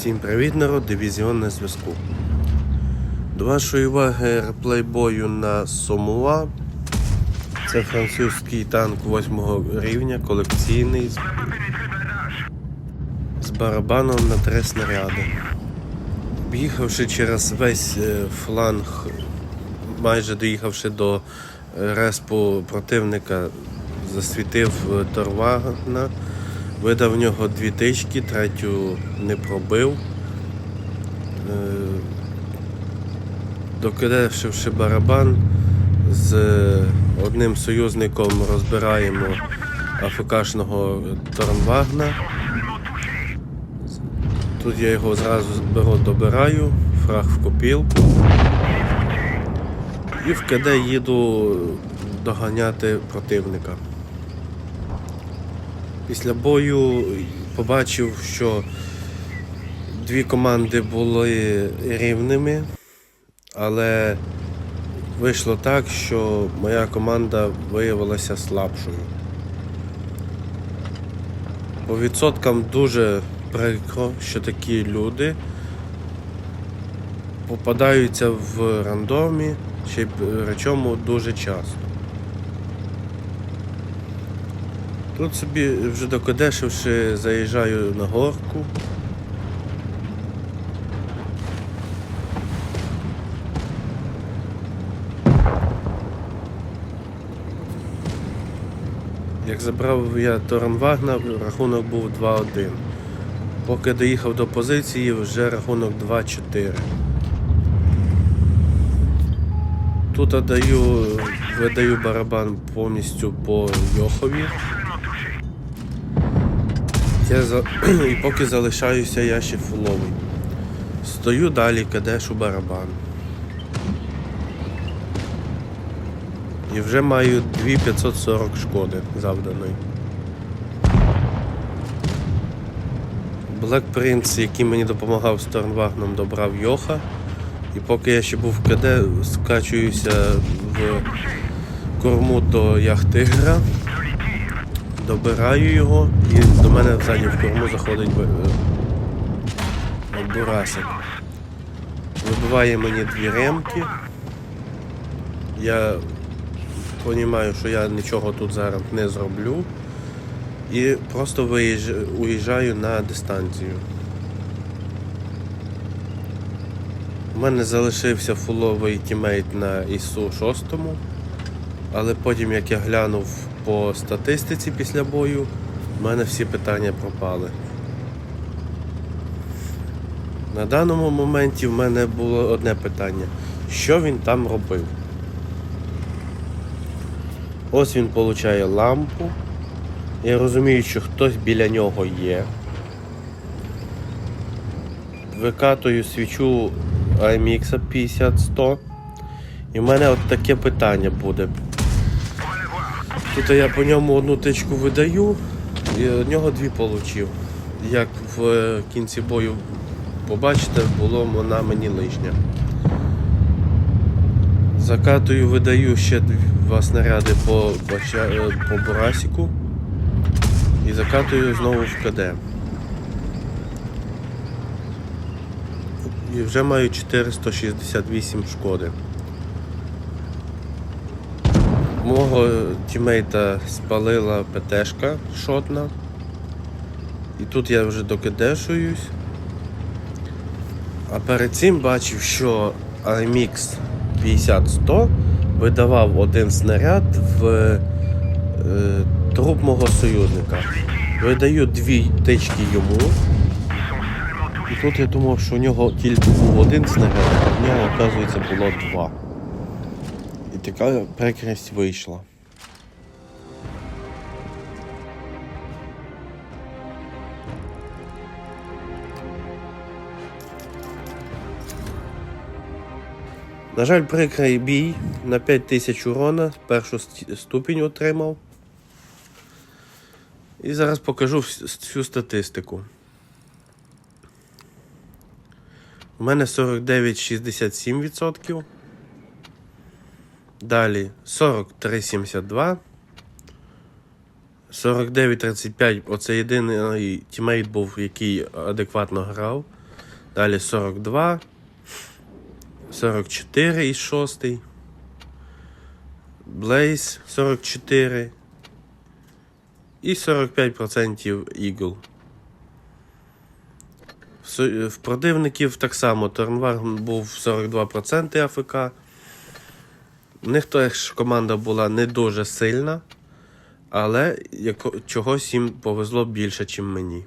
Всім привіт, народ, дивізіон на зв'язку. До вашої уваги реплей бою на Сомуа. Це французький танк 8 рівня, колекційний з, з барабаном на три снаряди. Об'їхавши через весь е, фланг, майже доїхавши до е, респу противника, засвітив е, Торвагна, видав в нього дві тички, третю не пробив. Е, Докидавши барабан, з одним союзником розбираємо АФКшного Торнвагна. Тут я його зразу беру, добираю, фраг в копілку. І в КД їду доганяти противника. Після бою побачив, що дві команди були рівними, але вийшло так, що моя команда виявилася слабшою. По відсоткам дуже прикро, що такі люди попадаються в рандомі, ще й причому дуже часто. Тут собі вже докодешивши, заїжджаю на горку. Як забрав я Торнвагна, рахунок був 2-1. Поки доїхав до позиції, вже рахунок 2-4. Тут даю, видаю барабан повністю по Йохові. Я за... І поки залишаюся, я ще фуловий. Стою далі, кадешу барабан. І вже маю 2540 шкоди завданої. Black Prince, який мені допомагав з Торнвагном, добрав Йоха. І поки я ще був в КД, скачуюся в корму до Яхтигра, добираю його і до мене ззаді в корму заходить е, Бурасик. Вибиває мені дві ремки. Я розумію, що я нічого тут зараз не зроблю. І просто виїжджаю, уїжджаю на дистанцію. У мене залишився фуловий тімейт на ІСУ 6, але потім, як я глянув по статистиці після бою, в мене всі питання пропали. На даному моменті в мене було одне питання: що він там робив? Ось він получає лампу. Я розумію, що хтось біля нього є. Викатую свічу IMX 50-100. І в мене от таке питання буде. Тут я по ньому одну тичку видаю, і від нього дві получив. Як в е, кінці бою побачите, було вона мені лишня. Закатую, видаю ще два снаряди по, е, по Бурасіку і закатую знову в КД. І вже маю 468 шкоди. Мого тімейта спалила ПТшка шотна. І тут я вже докидешуюсь. А перед цим бачив, що AMX 50-100 видавав один снаряд в е, труп мого союзника. Видаю дві тички йому. І тут я думав, що у нього тільки був один снаряд, а в нього, оказується, було два. Така прикрість вийшла. На жаль, прикрий бій на 5000 урона, першу ступінь отримав. І зараз покажу всю статистику. У мене 49,67%. Далі 43,72. 49-35, оце єдиний тімейт був, який адекватно грав. Далі 42, 44 і 6. Blaze 44 і 45% Eagle. В В противників так само Торнвар був 42% АФК. У них теж команда була не дуже сильна, але чогось їм повезло більше, ніж мені.